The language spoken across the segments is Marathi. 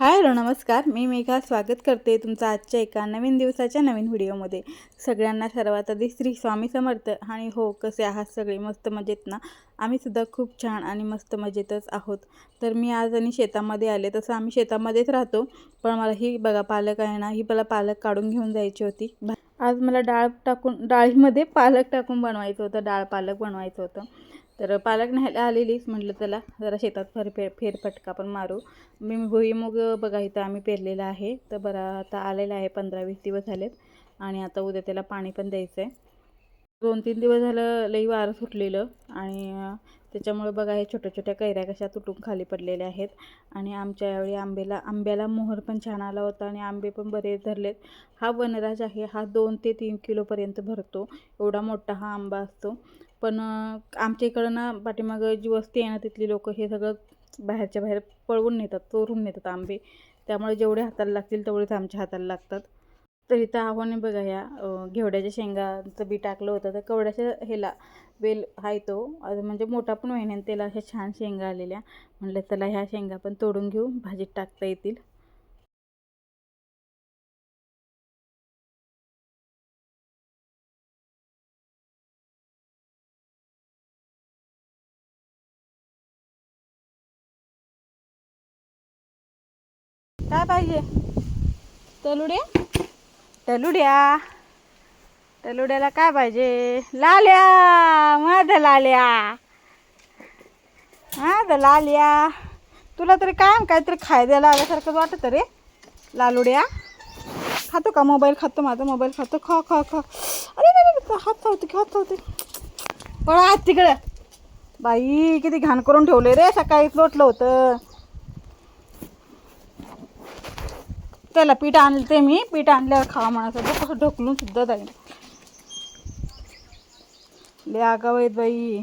हाय हॅलो नमस्कार. मी मेघा. स्वागत करते तुमचं आजच्या एका नवीन दिवसाच्या नवीन व्हिडिओमध्ये. सगळ्यांना सर्वात आधी श्री स्वामी समर्थ. आणि हो कसे आहात सगळे? मस्त मजेत ना? आम्ही सुद्धा खूप छान आणि मस्त मजेतच आहोत. तर मी आज आणि शेतामध्ये आले. तसं आम्ही शेतामध्येच राहतो. पण मला ही बघा पालक आहे ना ही मला पालक काढून घेऊन जायची होती. आज मला डाळ टाकून डाळीमध्ये पालक टाकून बनवायचं होतं. डाळ पालक बनवायचं होतं. तर पालक न्यायला आलेलीच म्हटलं त्याला जरा शेतात फेर फेर फेरफटका पण मारू. मी भुईमुग बघा इथं आम्ही पेरलेला आहे. तर बरं आता आलेला आहे पंधरा वीस दिवस झालेत आणि आता उद्या त्याला पाणी पण द्यायचं आहे दोन तीन दिवस झालं लई वारं सुटलेलं आणि त्याच्यामुळे बघा हे छोट्या छोट्या कैऱ्या कशा तुटून खाली पडलेल्या आहेत. आणि आमच्या यावेळी आंब्याला आंब्याला मोहर पण छान आला होता आणि आंबे पण बरेच धरलेत. हा वनराज आहे हा दोन ते तीन किलोपर्यंत भरतो. एवढा मोठा हा आंबा असतो. पण आमच्या इकडं ना पाठीमागं जी वस्ती आहे ना तिथली लोक हे सगळं बाहेरच्या बाहेर पळवून नेतात चोरून नेतात आंबे. त्यामुळे जेवढे हाताला लागतील तेवढेच आमच्या हाताला लागतात. तर इथं आव्हाने बघा या घेवड्याच्या शेंगाचं बी टाकलं होतं. तर कवड्याच्या ह्याला वेल आहे तो. म्हणजे मोठा पण महिन्याने त्याला अशा छान शेंगा आलेल्या. म्हणलं चला ह्या शेंगा पण तोडून घेऊ. भाजीत टाकता येतील. काय पाहिजे? तलुड्या? तलुड्या. तलुड्याला काय पाहिजे? लाल्या. माझा लाल्या. माझा लाल्या. तुला तरी काय काहीतरी खाय द्यायला आल्यासारखं वाटत रे लालुड्या. खातो का? मोबाईल खातो माझा मोबाईल खातो. खा खा खा. अरे अरे, हात चावते की हात चावते. पळा तिकडे. बाई किती घाण करून ठेवले रे सकाळीच लोटलं होतं. त्याला पीठ आणते मी. पीठ आणल्यावर खावा म्हणायचं कसं ढकलून सुद्धा जाईल. आगाव आहेत बाई.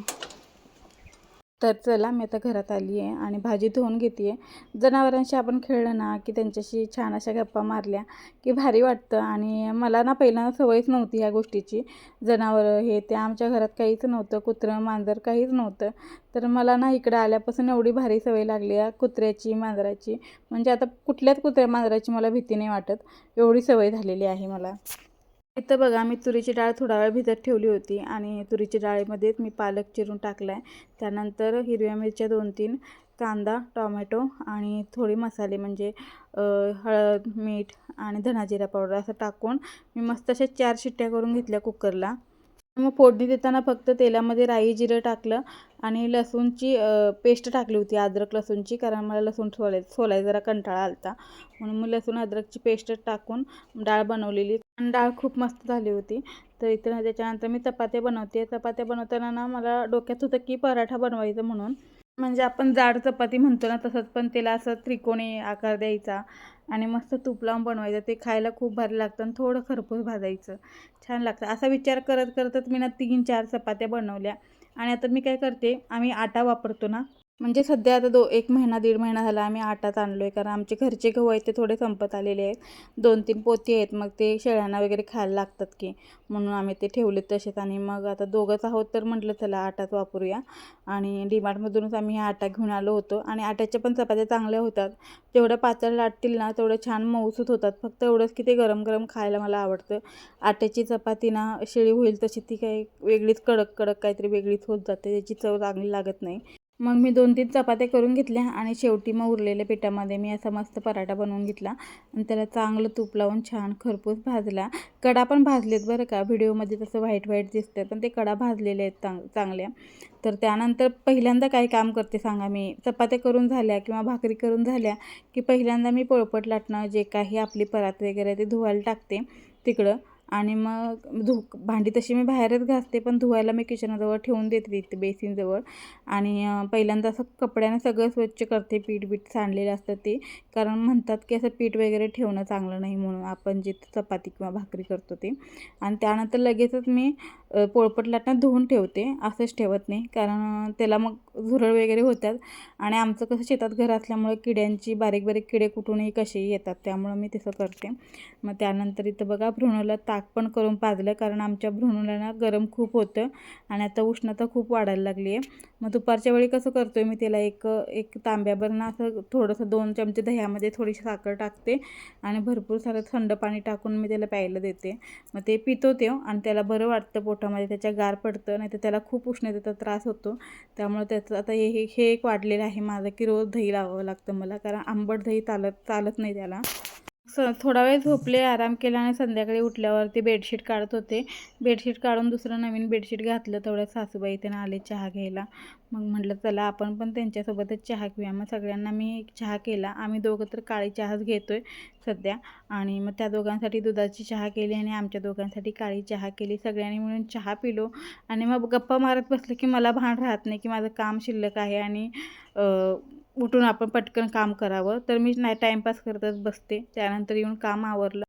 तर चला मी आता घरात आली आहे आणि भाजी धुवून घेते आहे जनावरांशी आपण खेळलं ना की त्यांच्याशी छान अशा गप्पा मारल्या की भारी वाटतं. आणि मला ना पहिल्यांदा सवयच नव्हती ह्या गोष्टीची. जनावरं हे ते आमच्या घरात काहीच नव्हतं कुत्रं मांजर काहीच नव्हतं. तर मला ना इकडं आल्यापासून एवढी भारी सवय लागली आहे कुत्र्याची मांजराची. म्हणजे आता कुठल्याच कुत्र्या मांजराची मला भीती नाही वाटत. एवढी सवय झालेली आहे मला. इथं बघा मी तुरीची डाळ थोडा वेळ भिजत ठेवली होती आणि तुरीची डाळीमध्येच मी पालक चिरून टाकला आहे त्यानंतर हिरव्या मिरच्या दोन तीन कांदा टॉमॅटो आणि थोडी मसाले म्हणजे हळद मीठ आणि धनाजिरा पावडर असं टाकून मी मस्त अशा चार शिट्ट्या करून घेतल्या कुकरला. मग फोडणी देताना फक्त तेलामध्ये राई जिरं टाकलं आणि लसूणची पेस्ट टाकली होती अद्रक लसूणची कारण मला लसूण सोलाय सोलाय जरा कंटाळा आलता. म्हणून मी लसूण अद्रकची पेस्ट टाकून डाळ बनवलेली. आणि डाळ खूप मस्त झाली होती. तर इथं त्याच्यानंतर मी चपात्या बनवते. चपात्या बनवताना ना मला डोक्यात होतं की पराठा बनवायचं म्हणून. म्हणजे आपण जाड चपाती म्हणतो ना तसंच पण त्याला असं त्रिकोणी आकार द्यायचा आणि मस्त तूप लावून बनवायचं. ते खायला खूप भारी लागतं आणि थोडं खरपूस भाजायचं. छान लागतं. असा विचार करत करतच मी ना तीन चार चपात्या बनवल्या. आणि आता मी काय करते आम्ही आटा वापरतो ना म्हणजे सध्या आता दो एक महिना दीड महिना झाला आम्ही आटाच आणलो आहे कारण आमचे घरचे गहू आहेत ते थोडे संपत आलेले आहेत. दोन तीन पोती आहेत. मग ते शेळ्यांना वगैरे खायला लागतात की. म्हणून आम्ही ते ठेवले तसेच. आणि मग आता दोघंच आहोत तर म्हटलं चला आटाच वापरूया. आणि डीमार्टमधूनच आम्ही हा आटा घेऊन आलो होतो. आणि आट्याच्या पण चपात्या चांगल्या होतात. जेवढं पातळ लाटतील ना तेवढं छान मऊसूत होतात. फक्त एवढंच की ते गरम गरम खायला मला आवडतं. आट्याची चपाती ना शिळी होईल तशी ती काही वेगळीच कडक कडक काहीतरी वेगळीच होत जाते. त्याची चव चांगली लागत नाही. मग मी दोन तीन चपात्या करून घेतल्या आणि शेवटी मग उरलेल्या पिठामध्ये मी असा मस्त पराठा बनवून घेतला. आणि त्याला चांगलं तूप लावून छान खरपूस भाजला. कडा पण भाजलेत बरं का. व्हिडिओमध्ये तसं व्हाईट व्हाईट दिसतं पण ते कडा भाजलेले आहेत चांग चांगल्या. तर त्यानंतर पहिल्यांदा काय काम करते सांगा मी? चपात्या करून झाल्या किंवा भाकरी करून झाल्या की पहिल्यांदा मी पोळपट लाटणं जे काही आपली परात वगैरे ते धुवायला टाकते. तिकडं आणि मग धु भांडी तशी मी बाहेरच घासते पण धुवायला मी किचनाजवळ ठेवून देते तिथे बेसिनजवळ. आणि पहिल्यांदा असं कपड्याने सगळं स्वच्छ करते पीठ बीठ सांडलेलं असतं ते. कारण म्हणतात की असं पीठ वगैरे ठेवणं चांगलं नाही म्हणून आपण जे चपाती किंवा भाकरी करतो ते. आणि त्यानंतर लगेचच मी अ, पोळपट लाटणं धुवून ठेवते. असंच ठेवत नाही. कारण त्याला मग झुरळ वगैरे होतात. आणि आमचं कसं शेतात घर असल्यामुळे किड्यांची बारीक बारीक किडे कुठूनही कसेही येतात. त्यामुळं मी तसं करते. मग त्यानंतर इथं बघा भ्रूणाला ताक पण करून पाजलं कारण आमच्या भ्रूणाला ना गरम खूप होतं आणि आता उष्णता खूप वाढायला लागली आहे. मग दुपारच्या वेळी कसं करतो आहे मी त्याला एक एक तांब्याभर ना असं थोडंसं दोन चमचे दह्यामध्ये थोडीशी साखर टाकते आणि भरपूर सारं थंड पाणी टाकून मी त्याला प्यायला देते. मग ते पितो ते हो आणि त्याला बरं वाटतं पोटामध्ये त्याच्या गार पडतं नाही तर त्याला खूप उष्णतेचा त्रास होतो. त्यामुळे त्याचं आता हे हे- हे एक वाढलेलं आहे माझं की रोज दही लावावं लागतं मला कारण आंबट दही चालत चालत नाही त्याला. स थोडा वेळ झोपले आराम केला आणि संध्याकाळी उठल्यावरती बेडशीट काढत होते. बेडशीट काढून दुसरं नवीन बेडशीट घातलं. तेवढ्या सासूबाई त्यांना आले चहा घ्यायला. मग म्हटलं चला आपण पण त्यांच्यासोबतच चहा घेऊया. मग सगळ्यांना मी चहा केला. आम्ही दोघं तर काळी चहाच घेतो आहे सध्या. आणि मग त्या दोघांसाठी दुधाची चहा केली आणि आमच्या दोघांसाठी काळी चहा केली. सगळ्यांनी मिळून चहा पिलो. आणि मग गप्पा मारत बसलं की मला भान राहत नाही की माझं काम शिल्लक आहे आणि उठून आपण पटकन काम करावं. तर मी नाही टाईमपास करतच बसते. त्यानंतर येऊन काम आवरलं.